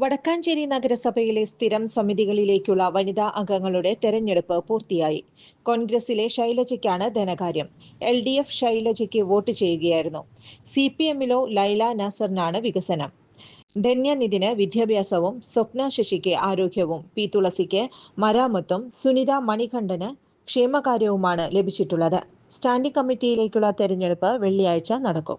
വടക്കാഞ്ചേരി നഗരസഭയിലെ സ്ഥിരം സമിതികളിലേക്കുള്ള വനിതാ അംഗങ്ങളുടെ തെരഞ്ഞെടുപ്പ് പൂർത്തിയായി. കോൺഗ്രസിലെ ശൈലജയ്ക്കാണ് ധനകാര്യം. എൽ ഡി എഫ് ശൈലജയ്ക്ക് വോട്ട് ചെയ്യുകയായിരുന്നു. സി പി എമ്മിലോ ലൈല നാസറിനാണ് വികസനം. ധന്യനിധിന് വിദ്യാഭ്യാസവും സ്വപ്ന ശശിക്ക് ആരോഗ്യവും പി തുളസിക്ക് മരാമത്തും സുനിത മണികണ്ഠന് ക്ഷേമകാര്യവുമാണ് ലഭിച്ചിട്ടുള്ളത്. സ്റ്റാൻഡിംഗ് കമ്മിറ്റിയിലേക്കുള്ള തെരഞ്ഞെടുപ്പ് വെള്ളിയാഴ്ച നടക്കും.